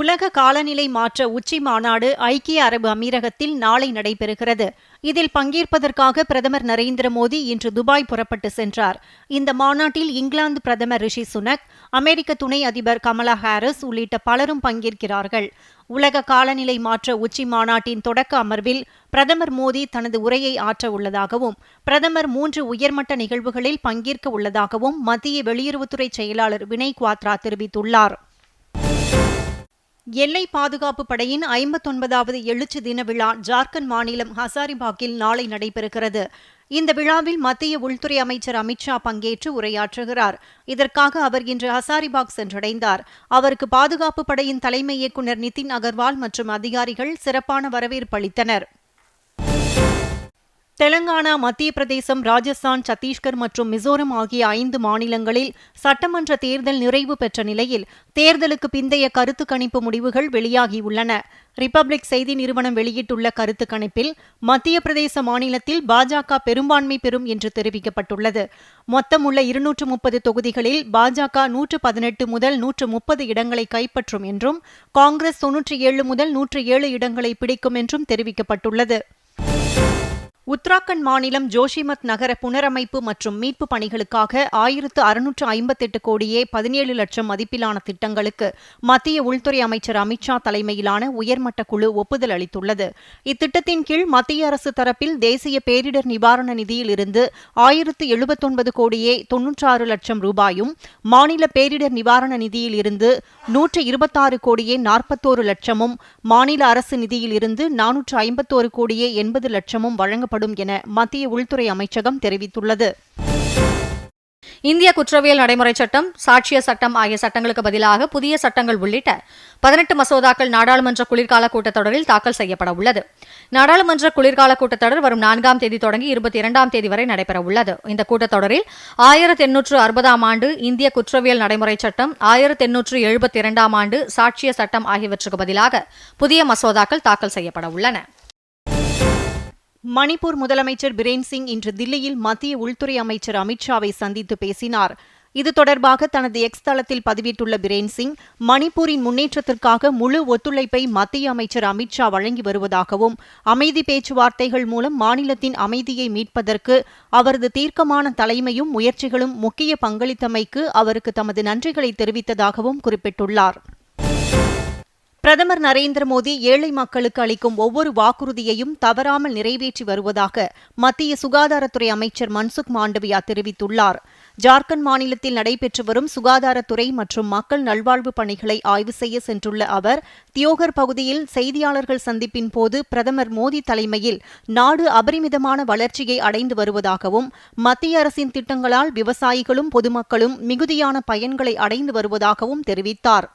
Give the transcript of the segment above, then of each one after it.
உலக காலநிலை மாற்ற உச்சி மாநாடு ஐக்கிய அரபு அமீரகத்தில் நாளை நடைபெறுகிறது. இதில் பங்கேற்பதற்காக பிரதமர் நரேந்திர மோடி இன்று துபாய் புறப்பட்டு சென்றார். இந்த மாநாட்டில் இங்கிலாந்து பிரதமர் ரிஷி சுனக் அமெரிக்க துணை அதிபர் கமலா ஹாரிஸ் உள்ளிட்ட பலரும் பங்கேற்கிறார்கள். உலக காலநிலை மாற்ற உச்சி மாநாட்டின் தொடக்க அமர்வில் பிரதமர் மோடி தனது உரையை ஆற்ற உள்ளதாகவும் பிரதமர் மூன்று உயர்மட்ட நிகழ்வுகளில் பங்கேற்க உள்ளதாகவும் மத்திய வெளியுறவுத்துறை செயலாளர் வினய் குவாத்ரா தெரிவித்துள்ளார். எல்லை பாதுகாப்பு படையின் ஐம்பத்தொன்பதாவது எழுச்சி தின விழா ஜார்க்கண்ட் மாநிலம் ஹசாரிபாக்கில் நாளை நடைபெறுகிறது. இந்த விழாவில் மத்திய உள்துறை அமைச்சர் அமித்ஷா பங்கேற்று உரையாற்றுகிறார். இதற்காக அவர் இன்று ஹசாரிபாக் சென்றடைந்தார். அவருக்கு பாதுகாப்பு படையின் தலைமை இயக்குநர் நிதின் அகர்வால் மற்றும் அதிகாரிகள் சிறப்பான வரவேற்பளித்தனர் தெலங்கானா மத்திய பிரதேசம் ராஜஸ்தான் சத்தீஸ்கர் மற்றும் மிசோரம் ஆகிய ஐந்து மாநிலங்களில் சட்டமன்ற தேர்தல் நிறைவு பெற்ற நிலையில் தேர்தலுக்கு பிந்தைய கருத்து கணிப்பு முடிவுகள் வெளியாகியுள்ளன. ரிப்பப்ளிக் செய்தி நிறுவனம் வெளியிட்டுள்ள கருத்து கணிப்பில் மத்திய பிரதேச மாநிலத்தில் பாஜக பெரும்பான்மை பெறும் என்று தெரிவிக்கப்பட்டுள்ளது. மொத்தம் உள்ள இருநூற்று முப்பது தொகுதிகளில் பாஜக நூற்று பதினெட்டு முதல் நூற்று முப்பது இடங்களை கைப்பற்றும் என்றும் காங்கிரஸ் தொன்னூற்றி ஏழு முதல் நூற்று ஏழு இடங்களை பிடிக்கும் என்றும் தெரிவிக்கப்பட்டுள்ளது. உத்தராகண்ட் மாநிலம் ஜோஷிமத் நகர புனரமைப்பு மற்றும் மீட்பு பணிகளுக்காக ஆயிரத்து அறுநூற்று ஐம்பத்தெட்டு கோடியே பதினேழு லட்சம் மதிப்பிலான திட்டங்களுக்கு மத்திய உள்துறை அமைச்சர் அமித்ஷா தலைமையிலான உயர்மட்ட குழு ஒப்புதல் அளித்துள்ளது. இத்திட்டத்தின் கீழ் மத்திய அரசு தரப்பில் தேசிய பேரிடர் நிவாரண நிதியில் இருந்து ஆயிரத்து எழுபத்தொன்பது கோடியே தொன்னூற்றாறு லட்சம் ரூபாயும் மாநில பேரிடர் நிவாரண நிதியில் இருந்து நூற்று இருபத்தாறு கோடியே நாற்பத்தோரு லட்சமும் மாநில அரசு நிதியில் இருந்து நானூற்று ஐம்பத்தோரு கோடியே எண்பது லட்சமும் வழங்கப்படும் செயல்படும் என மத்திய உள்துறை அமைச்சகம் தெரிவித்துள்ளது. இந்திய குற்றவியல் நடைமுறை சட்டம் சாட்சிய சட்டம் ஆகிய சட்டங்களுக்கு பதிலாக புதிய சட்டங்கள் உள்ளிட்ட பதினெட்டு மசோதாக்கள் நாடாளுமன்ற குளிர்கால கூட்டத்தொடரில் தாக்கல் செய்யப்பட உள்ளது. நாடாளுமன்ற குளிர்கால கூட்டத்தொடர் வரும் நான்காம் தேதி தொடங்கி இருபத்தி இரண்டாம் தேதி வரை நடைபெற உள்ளது. இந்த கூட்டத்தொடரில் ஆயிரத்தி எண்ணூற்று அறுபதாம் ஆண்டு இந்திய குற்றவியல் நடைமுறை சட்டம் ஆயிரத்தி எண்ணூற்று எழுபத்தி இரண்டாம் ஆண்டு சாட்சிய சட்டம் ஆகியவற்றுக்கு பதிலாக புதிய மசோதாக்கள் தாக்கல் செய்யப்பட உள்ளன. மணிப்பூர் முதலமைச்சர் பிரேன் சிங் இன்று தில்லியில் மத்திய உள்துறை அமைச்சர் அமித்ஷாவை சந்தித்து பேசினார். இது தொடர்பாக தனது எக்ஸ் தளத்தில் பதிவிட்டுள்ள பிரேன் சிங் மணிப்பூரின் முன்னேற்றத்திற்காக முழு ஒத்துழைப்பை மத்திய அமைச்சர் அமித்ஷா வழங்கி வருவதாகவும் அமைதி பேச்சுவார்த்தைகள் மூலம் மாநிலத்தின் அமைதியை மீட்பதற்கு அவரது தீர்க்கமான தலைமையும் முயற்சிகளும் முக்கிய பங்களித்தமைக்கு அவருக்கு தமது நன்றிகளை தெரிவித்ததாகவும் குறிப்பிட்டுள்ளார். பிரதமர் நரேந்திர மோடி ஏழை மக்களுக்கு அளிக்கும் ஒவ்வொரு வாக்குறுதியையும் தவறாமல் நிறைவேற்றி வருவதாக மத்திய சுகாதாரத்துறை அமைச்சர் மன்சுக் மாண்டவியா தெரிவித்துள்ளார். ஜார்க்கண்ட் மாநிலத்தில் நடைபெற்று வரும் சுகாதாரத்துறை மற்றும் மக்கள் நல்வாழ்வு பணிகளை ஆய்வு செய்ய சென்றுள்ள அவர் தியோகர் பகுதியில் செய்தியாளர்கள் சந்திப்பின் போது பிரதமர் மோடி தலைமையில் நாடு அபரிமிதமான வளர்ச்சியை அடைந்து வருவதாகவும் மத்திய அரசின் திட்டங்களால் விவசாயிகளும் பொதுமக்களும் மிகுதியான பயன்களை அடைந்து வருவதாகவும் தெரிவித்தார்.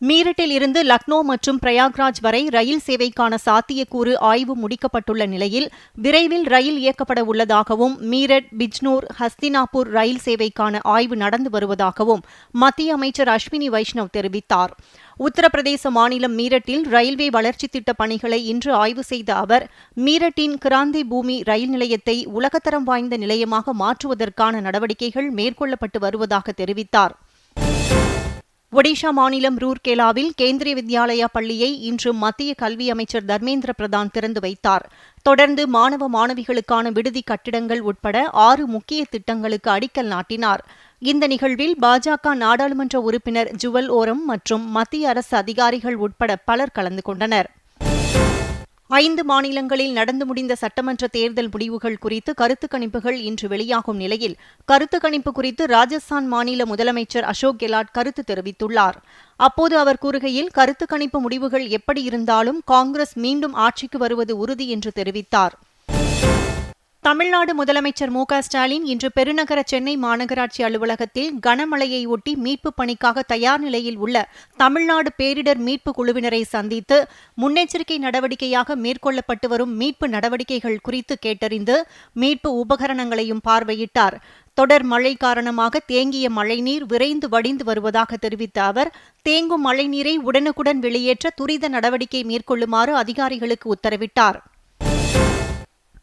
மீரட்டில் இருந்து லக்னோ மற்றும் பிரயாக்ராஜ் வரை ரயில் சேவைக்கான சாத்தியக்கூறு ஆய்வு முடிக்கப்பட்டுள்ள நிலையில் விரைவில் ரயில் இயக்கப்பட உள்ளதாகவும் மீரட் பிஜ்னூர் ஹஸ்தினாபூர் ரயில் சேவைக்கான ஆய்வு நடந்து வருவதாகவும் மத்திய அமைச்சர் அஸ்வினி வைஷ்ணவ் தெரிவித்தார். உத்தரப்பிரதேச மாநிலம் மீரட்டில் ரயில்வே வளர்ச்சி திட்ட பணிகளை இன்று ஆய்வு செய்த அவர் மீரட்டின் கிராந்தி பூமி ரயில் நிலையத்தை உலகத்தரம் வாய்ந்த நிலையமாக மாற்றுவதற்கான நடவடிக்கைகள் மேற்கொள்ளப்பட்டு வருவதாக தெரிவித்தார். ஒடிஷா மாநிலம் ரூர்கேலாவில் கேந்திரிய வித்யாலயா பள்ளியை இன்று மத்திய கல்வி அமைச்சர் தர்மேந்திர பிரதான் திறந்து வைத்தார். தொடர்ந்து மாணவ மாணவிகளுக்கான விடுதி கட்டிடங்கள் உட்பட ஆறு முக்கிய திட்டங்களுக்கு அடிக்கல் நாட்டினார். இந்த நிகழ்வில் பாஜக நாடாளுமன்ற உறுப்பினர் ஜுவல் ஓரம் மற்றும் மத்திய அரசு அதிகாரிகள் உட்பட பலர் கலந்து கொண்டனர். ஐந்து மாநிலங்களில் நடந்து முடிந்த சட்டமன்ற தேர்தல் முடிவுகள் குறித்து கருத்து கணிப்புகள் இன்று வெளியாகும் நிலையில் கருத்து கணிப்பு குறித்து ராஜஸ்தான் மாநில முதலமைச்சர் அசோக் கெலாட் கருத்து தெரிவித்துள்ளார். அப்போது அவர் கூறுகையில் கருத்து கணிப்பு முடிவுகள் எப்படி இருந்தாலும் காங்கிரஸ் மீண்டும் ஆட்சிக்கு வருவது உறுதி என்று தெரிவித்தார். தமிழ்நாடு முதலமைச்சர் மு ஸ்டாலின் இன்று பெருநகர சென்னை மாநகராட்சி அலுவலகத்தில் கனமழையை ஒட்டி மீட்புப் பணிக்காக தயார் நிலையில் உள்ள தமிழ்நாடு பேரிடர் மீட்பு குழுவினரை சந்தித்து முன்னெச்சரிக்கை நடவடிக்கையாக மேற்கொள்ளப்பட்டு வரும் மீட்பு நடவடிக்கைகள் குறித்து கேட்டறிந்து மீட்பு உபகரணங்களையும் பார்வையிட்டார். தொடர் மழை காரணமாக தேங்கிய மழைநீர் விரைந்து வடிந்து வருவதாக தெரிவித்த அவர் தேங்கும் மழைநீரை உடனுக்குடன் வெளியேற்ற துரித நடவடிக்கை மேற்கொள்ளுமாறு அதிகாரிகளுக்கு உத்தரவிட்டார்.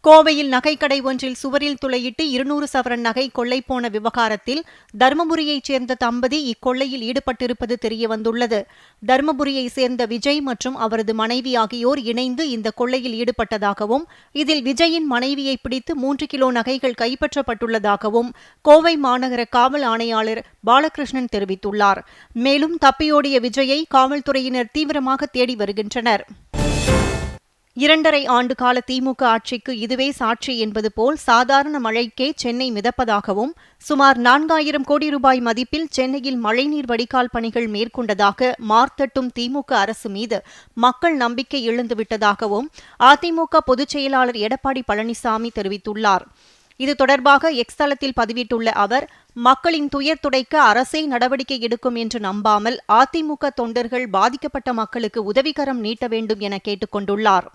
கோவையில் நகைக்கடை ஒன்றில் சுவரில் துளையிட்டு இருநூறு சவரன் நகை கொள்ளை போன விவகாரத்தில் தருமபுரியைச் சேர்ந்த தம்பதி இக்கொள்ளையில் ஈடுபட்டிருப்பது தெரியவந்துள்ளது. தருமபுரியைச் சேர்ந்த விஜய் மற்றும் அவரது மனைவி ஆகியோர் இணைந்து இந்த கொள்ளையில் ஈடுபட்டதாகவும் இதில் விஜயின் மனைவியை பிடித்து மூன்று கிலோ நகைகள் கைப்பற்றப்பட்டுள்ளதாகவும் கோவை மாநகர காவல் ஆணையாளர் பாலகிருஷ்ணன் தெரிவித்துள்ளார். மேலும் தப்பியோடிய விஜயை காவல்துறையினர் தீவிரமாக தேடி வருகின்றனர். இரண்டரை ஆண்டு கால திமுக ஆட்சிக்கு இதுவே சாட்சி என்பது போல் சாதாரண மழைக்கே சென்னை மிதப்பதாகவும் சுமார் நான்காயிரம் கோடி ரூபாய் மதிப்பில் சென்னையில் மழைநீர் வடிகால் பணிகள் மேற்கொண்டதாக மார்த்தட்டும் திமுக அரசு மீது மக்கள் நம்பிக்கை இழந்துவிட்டதாகவும் அதிமுக பொதுச் செயலாளர் எடப்பாடி பழனிசாமி தெரிவித்துள்ளார். இது தொடர்பாக எக்ஸ் தளத்தில் பதிவிட்டுள்ள அவர் மக்களின் துயர் துடைக்க அரசே நடவடிக்கை எடுக்கும் என்று நம்பாமல் அதிமுக தொண்டர்கள் பாதிக்கப்பட்ட மக்களுக்கு உதவிகரம் நீட்ட வேண்டும் என கேட்டுக்கொண்டுள்ளார்.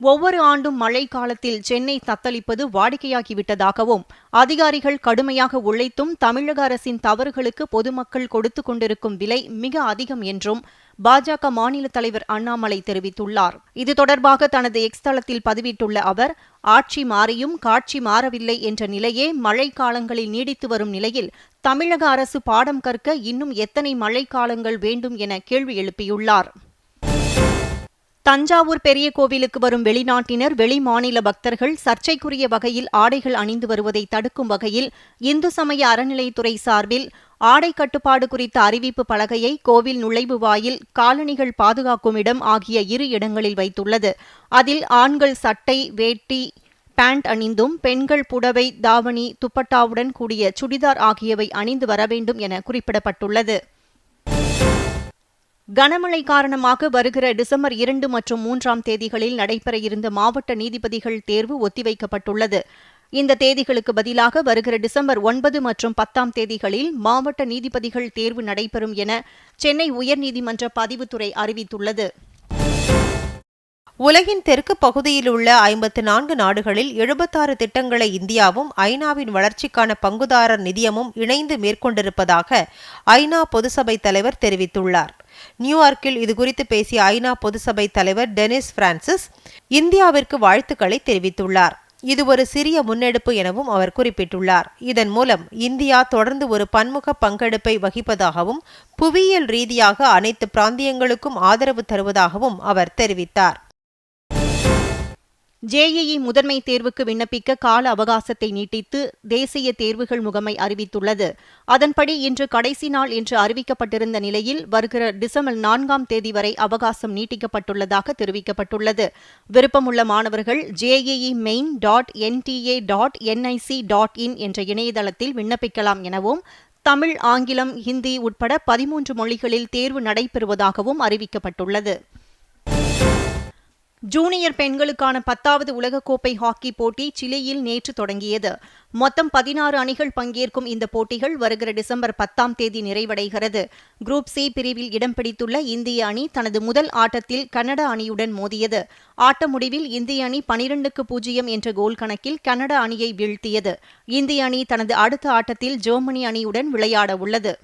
ஒவ்வொரு ஆண்டும் மழை காலத்தில் சென்னை தத்தளிப்பது வாடிக்கையாகிவிட்டதாகவும் அதிகாரிகள் கடுமையாக உழைத்தும் தமிழக அரசின் தவறுகளுக்கு பொதுமக்கள் கொடுத்து கொண்டிருக்கும் விலை மிக அதிகம் என்றும் பாஜக மாநில தலைவர் அண்ணாமலை தெரிவித்துள்ளார். இது தொடர்பாக தனது எக்ஸ் தளத்தில் பதிவிட்டுள்ள அவர் ஆட்சி மாறியும் காட்சி மாறவில்லை என்ற நிலையே மழை காலங்களில் நீடித்து வரும் நிலையில் தமிழக அரசு பாடம் கற்க இன்னும் எத்தனை மழை காலங்கள் வேண்டும் என கேள்வி எழுப்பியுள்ளார். தஞ்சாவூர் பெரிய கோவிலுக்கு வரும் வெளிநாட்டினர் வெளிமாநில பக்தர்கள் சர்ச்சைக்குரிய வகையில் ஆடைகள் அணிந்து வருவதை தடுக்கும் வகையில் இந்து சமய அறநிலைத்துறை சார்பில் ஆடை கட்டுப்பாடு குறித்த அறிவிப்பு பலகையை கோவில் நுழைவு வாயில் காலணிகள் பாதுகாக்கும் இடம் ஆகிய இரு இடங்களில் வைத்துள்ளது. அதில் ஆண்கள் சட்டை வேட்டி பேண்ட் அணிந்தும் பெண்கள் புடவை தாவணி துப்பட்டாவுடன் கூடிய சுடிதார் ஆகியவை அணிந்து வர வேண்டும் என குறிப்பிடப்பட்டுள்ளது. கனமழை காரணமாக வருகிற டிசம்பர் இரண்டு மற்றும் மூன்றாம் தேதிகளில் நடைபெற இருந்த மாவட்ட நீதிபதிகள் தேர்வு ஒத்திவைக்கப்பட்டுள்ளது. இந்த தேதிகளுக்கு பதிலாக வருகிற டிசம்பர் ஒன்பது மற்றும் பத்தாம் தேதிகளில் மாவட்ட நீதிபதிகள் தேர்வு நடைபெறும் என சென்னை உயர்நீதிமன்ற பதிவுத்துறை அறிவித்துள்ளது. உலகின் தெற்கு பகுதியில் உள்ள ஐம்பத்து நான்கு நாடுகளில் எழுபத்தாறு திட்டங்களை இந்தியாவும் ஐநாவின் வளர்ச்சிக்கான பங்குதாரர் நிதியமும் இணைந்து மேற்கொண்டிருப்பதாக ஐநா பொதுசபை தலைவர் தெரிவித்துள்ளார். நியூயார்க்கில் இதுகுறித்து பேசிய ஐநா பொதுசபை தலைவர் டெனிஸ் பிரான்சிஸ் இந்தியாவிற்கு வாழ்த்துக்களை தெரிவித்துள்ளார். இது ஒரு சிறிய முன்னெடுப்பு எனவும் அவர் குறிப்பிட்டுள்ளார். இதன் மூலம் இந்தியா தொடர்ந்து ஒரு பன்முக பங்கெடுப்பை வகிப்பதாகவும் புவியியல் ரீதியாக அனைத்து பிராந்தியங்களுக்கும் ஆதரவு தருவதாகவும் அவர் தெரிவித்தார். ஜேஇஇ முதன்மை தேர்வுக்கு விண்ணப்பிக்க கால அவகாசத்தை நீட்டித்து தேசிய தேர்வுகள் முகமை அறிவித்துள்ளது. அதன்படி இன்று கடைசி நாள் என்று அறிவிக்கப்பட்டிருந்த நிலையில் வருகிற டிசம்பர் நான்காம் தேதி வரை அவகாசம் நீட்டிக்கப்பட்டுள்ளதாக தெரிவிக்கப்பட்டுள்ளது. விருப்பமுள்ள மாணவர்கள் JEE main dot NTA dot NIC dot in என்ற இணையதளத்தில் விண்ணப்பிக்கலாம் எனவும் தமிழ் ஆங்கிலம் ஹிந்தி உட்பட பதிமூன்று மொழிகளில் தேர்வு நடைபெறுவதாகவும் அறிவிக்கப்பட்டுள்ளது. ஜூனியர் பெண்களுக்கான பத்தாவது உலகக்கோப்பை ஹாக்கி போட்டி சிலியில் நேற்று தொடங்கியது. மொத்தம் பதினாறு அணிகள் பங்கேற்கும் இந்த போட்டிகள் வருகிற டிசம்பர் பத்தாம் தேதி நிறைவடைகிறது. குரூப் சி பிரிவில் இடம் பிடித்துள்ள இந்திய அணி தனது முதல் ஆட்டத்தில் கனடா அணியுடன் மோதியது. ஆட்ட முடிவில் இந்திய அணி பனிரெண்டுக்கு பூஜ்ஜியம் என்ற கோல் கணக்கில் கனடா அணியை வீழ்த்தியது. இந்திய அணி தனது அடுத்த ஆட்டத்தில் ஜெர்மனி அணியுடன் விளையாட உள்ளது